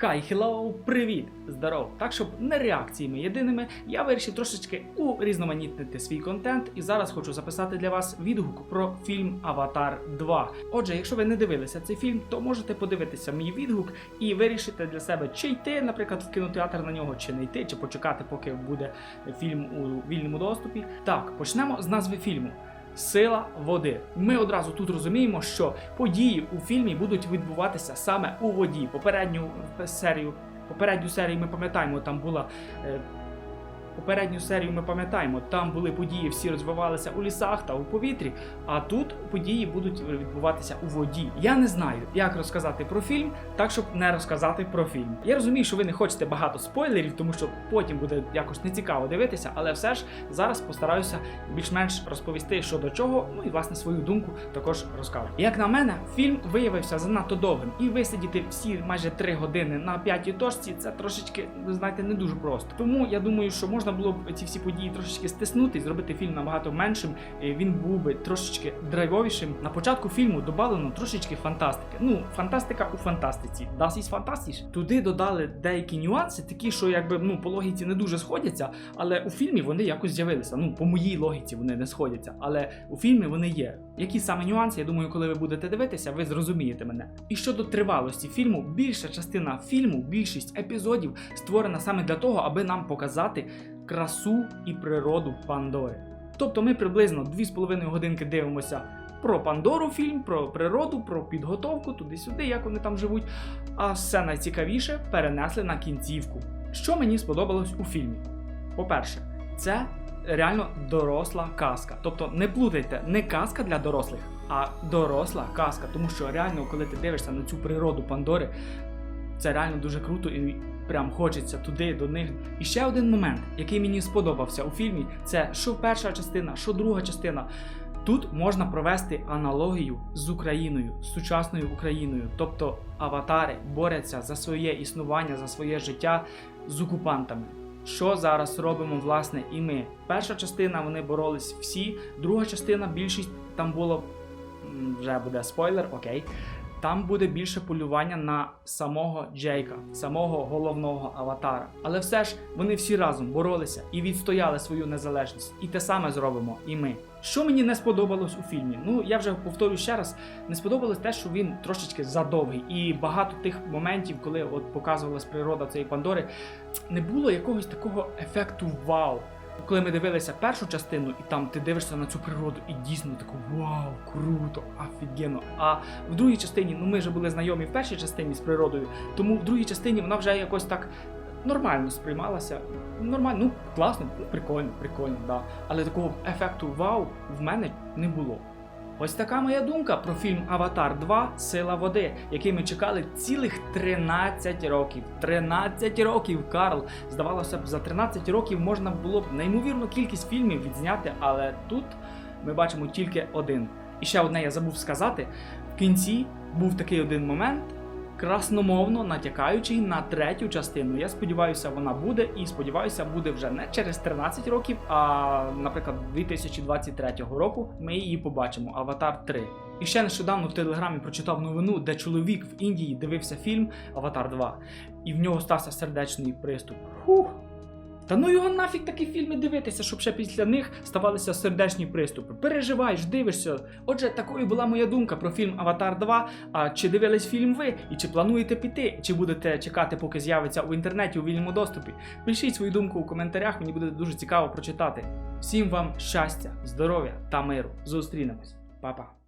Хай, хеллоу, привіт! Здоров! Так, щоб не реакціями єдиними, я вирішив трошечки урізноманітнити свій контент і зараз хочу записати для вас відгук про фільм Аватар 2. Отже, якщо ви не дивилися цей фільм, то можете подивитися мій відгук і вирішити для себе, чи йти, наприклад, в кінотеатр на нього, чи не йти, чи почекати, поки буде фільм у вільному доступі. Так, почнемо з назви фільму. Сила води. Ми одразу тут розуміємо, що події у фільмі будуть відбуватися саме у воді. Попередню серію, попередню серію ми пам'ятаємо, там була. Попередню серію ми пам'ятаємо, там були події, всі розвивалися у лісах та у повітрі. А тут події будуть відбуватися у воді. Я не знаю, як розказати про фільм, так щоб не розказати про фільм. Я розумію, що ви не хочете багато спойлерів, тому що потім буде якось нецікаво дивитися, але все ж зараз постараюся більш-менш розповісти, що до чого, ну і власне свою думку також розкажу. Як на мене, фільм виявився занадто довгим, і висидіти всі майже три години на п'ятій точці це трошечки, ви знаєте, не дуже просто. Тому я думаю, що можна було б ці всі події трошечки стиснути зробити фільм набагато меншим. Він був би трошечки драйвовішим. На початку фільму додано трошечки фантастики. Ну, фантастика у фантастиці. Das ist fantastisch. Туди додали деякі нюанси, такі, що якби ну по логіці не дуже сходяться, але у фільмі вони якось з'явилися. Ну, по моїй логіці вони не сходяться, але у фільмі вони є. Які саме нюанси, я думаю, коли ви будете дивитися, ви зрозумієте мене. І щодо тривалості фільму, більша частина фільму, більшість епізодів створена саме для того, аби нам показати красу і природу Пандори. Тобто ми приблизно 2,5 годинки дивимося про Пандору фільм, про природу, про підготовку, туди-сюди, як вони там живуть. А все найцікавіше перенесли на кінцівку. Що мені сподобалось у фільмі? По-перше, це реально доросла казка. Тобто не плутайте, не казка для дорослих, а доросла казка. Тому що реально, коли ти дивишся на цю природу Пандори, це реально дуже круто і прям хочеться туди, до них. І ще один момент, який мені сподобався у фільмі, це що перша частина, що друга частина. Тут можна провести аналогію з Україною, з сучасною Україною. Тобто аватари борються за своє існування, за своє життя з окупантами. Що зараз робимо, власне, і ми. Перша частина вони боролись всі, друга частина більшість там було вже буде спойлер, окей. Там буде більше полювання на самого Джейка, самого головного аватара. Але все ж вони всі разом боролися і відстояли свою незалежність. І те саме зробимо і ми. Що мені не сподобалось у фільмі? Ну я вже повторю ще раз: не сподобалось те, що він трошечки задовгий, і багато тих моментів, коли от показувалась природа цієї Пандори, не було якогось такого ефекту вау. Коли ми дивилися першу частину, і там ти дивишся на цю природу, і дійсно таку вау, круто, офігенно. А в другій частині, ну ми вже були знайомі в першій частині з природою, тому в другій частині вона вже якось так нормально сприймалася. Нормально, ну класно, прикольно, прикольно, да. Але такого ефекту вау в мене не було. Ось така моя думка про фільм Аватар 2 Сила води, який ми чекали цілих 13 років. 13 років, Карл. Здавалося б, за 13 років можна було б неймовірну кількість фільмів відзняти, але тут ми бачимо тільки один. І ще одне я забув сказати: в кінці був такий один момент. Красномовно натякаючий на третю частину. Я сподіваюся, вона буде, і сподіваюся, буде вже не через 13 років, а, наприклад, 2023 року ми її побачимо. Аватар 3. І ще нещодавно в телеграмі прочитав новину, де чоловік в Індії дивився фільм Аватар 2, і в нього стався сердечний приступ. Фух. Та ну його нафіг такі фільми дивитися, щоб ще після них ставалися сердечні приступи. Переживаєш, дивишся. Отже, такою була моя думка про фільм Аватар 2. А чи дивились фільм ви? І чи плануєте піти? Чи будете чекати, поки з'явиться у інтернеті у вільному доступі? Пишіть свою думку у коментарях, мені буде дуже цікаво прочитати. Всім вам щастя, здоров'я та миру. Зустрінемось, Па-па.